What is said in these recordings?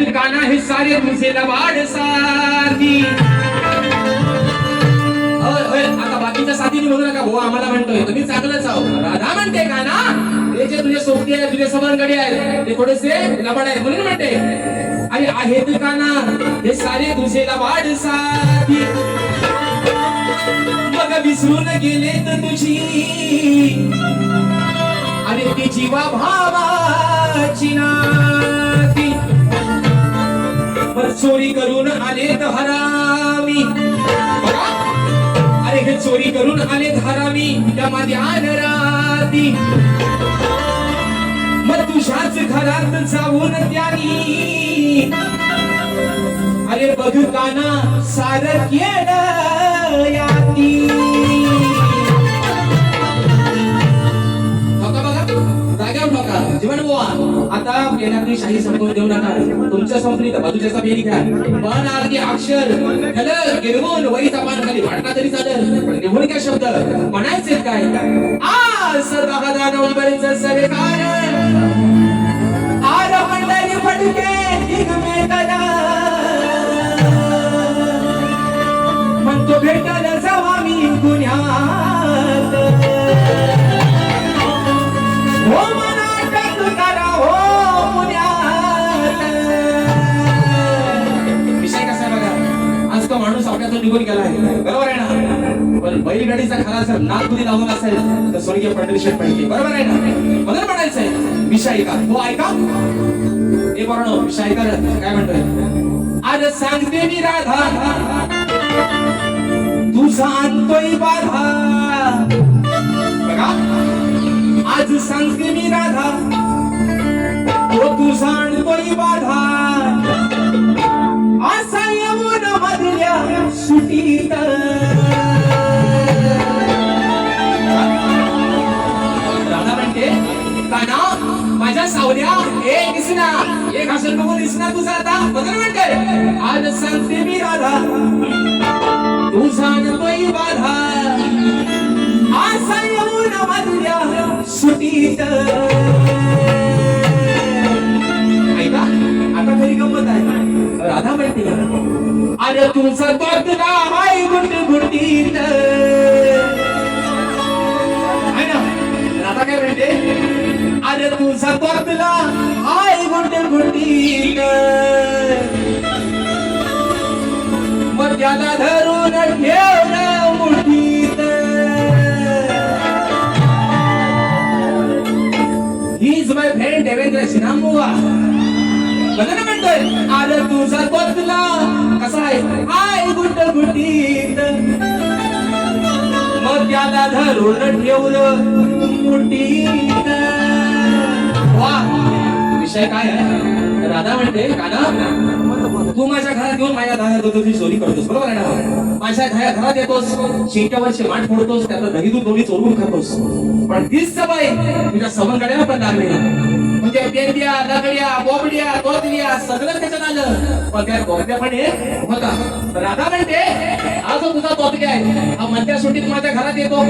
आहेत काना हे सारे तुझे लबाड साथी आता बाकीच्या साथीने म्हणू नका भाऊ आम्हाला म्हणतोय. तुम्ही चांगलंच आहो राधा म्हणते का ना? हे जे तुझे सोबती आहे तुझे सबनगडी आहे ते थोडेसे लबाड आहे म्हणून म्हणते अरे आहेत का ना? हे सारे तुझे लबाड साथी मग विसरून गेले तर तुझी. आणि ती जीवा भावाची नाती पण चोरी करून आले तर हरामी अरे हे चोरी करून आले हरामी त्या ध्यान राती. मग तुझ्याच घरात जाऊन त्यानी. अरे बघताना सार केलं याती बघा बघा. जीवन बोवा. आता पेनातली शाही संपवून देऊ नका. तुमच्या संपली तर बाजूच्या फेरी घ्या. पण अर्धी अक्षर. हॅलो गिरवून वहीचा पान खाली. वाटला तरी चालेल. पण निघून काय शब्द. म्हणायचे काय? आ सर्वदा नवंबरच सरकार आर मंडळी फटके दिग्मेतला म्हणतो निघून गेला आहे. बरोबर आहे ना? पण बैलगाडीचा खरा जर नाक कुणी लावून असेल तर स्वर्गीय पंढरीशेठ पाहिजे बरोबर आहे ना? मला म्हणायचंय विषय ऐका हो ऐका. हे बरोबर विषय ऐका काय म्हणतोय? आज सांगते मी राधा. तुझा आणतोय बाधा. बघा. आज सांगते मी राधा. तो तुझा सांगतोय बाधा. काना माझ्या सावल्या हे दिसना एक असं बघून दिसना तुझा आता. बदल म्हणते आज सांगते मी राधा. तुझा नई बाधा. असा येऊन मधल्या सुटीत ऐका आता घरी गंमत आहे. राधा म्हणते अरे तुझा अरे तुझा तोतला हाय गुंड मग त्याला धरून ठेवलं मुठीत. He's my friend देवेंद्र शिनामुवा बघा म्हणतोय अरे तुझा बदला कसा आहे? आय गुट गुटीत मग त्याला धरून ठेवलं मुठीत. विषय काय आहे? राधा म्हणते काना तू माझ्या घरात येऊन माझ्या दहा दुधाची चोरी करतोस बरोबर आहे ना माझ्या घरा घरात येतोस शिंक्यावरची माठ फोडतोस त्यातलं दही दूध दोन्ही चोरून खातोस. पण तीच सबाई तुझ्या समनगड्याला पण लागली म्हणजे पेंडिया दगड्या बोबड्या तोतलिया सगळं त्याच्यात आलं. पण त्या तोतल्या पण होता. राधा म्हणते हा जो तुझा तोतक्या आहे हा म्हणत्या सुट्टीत माझ्या घरात येतो.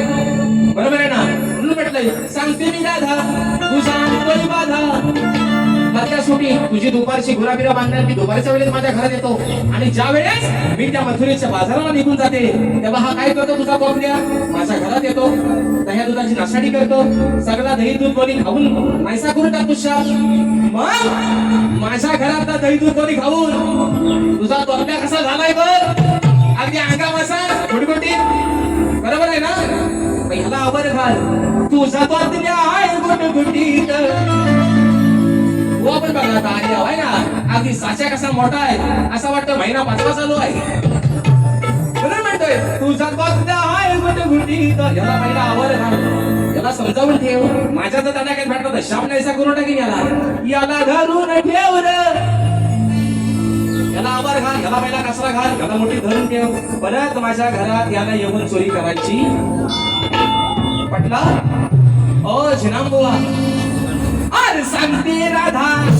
बरोबर आहे ना? म्हणून म्हटलंय सांगते मी राधा तू सांगतोय बाधा मधल्या सुटी तुझी दुपारची गुराबिरा बांधणार मी दुपारच्या वेळेस माझ्या घरात येतो. आणि ज्या वेळेस मी त्या मथुरेच्या बाजाराला निघून जाते तेव्हा हा काय करतो तुझा कोंबड्या माझ्या घरात येतो दह्या दुधाची नाशाडी करतो सगळा दही दूध कोणी खाऊन पैसा करून टाकतो शाप मग माझ्या घरात दही दूध कोणी खाऊन? तुझा कोंबड्या कसा झालाय बघ अगदी अंगा बसा गुडगुटी बरोबर आहे ना? मग ह्याला आवर घाल. तुझा कोंबड्या आहे गुडगुटीत तो पण बघा आता आली आहे ना अगदी साच्या कसा मोठा आहे असं वाटतं महिना पाचवा चालू आहे. म्हणून म्हणतोय तुझा बघता आहे गुट याला पहिला आवर घाल याला समजावून ठेव. माझ्या तर त्यांना काय भेटत श्याम नाहीसा करून टाकीन याला. याला धरून ठेव याला आवर घाल याला पहिला कचरा घाल. याला मोठी धरून ठेव. परत माझ्या घरात याला येऊन चोरी करायची. पटला? ओ झिनाम बुवा सांगते राधा.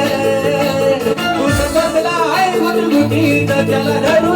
गुटगुटीत त्याला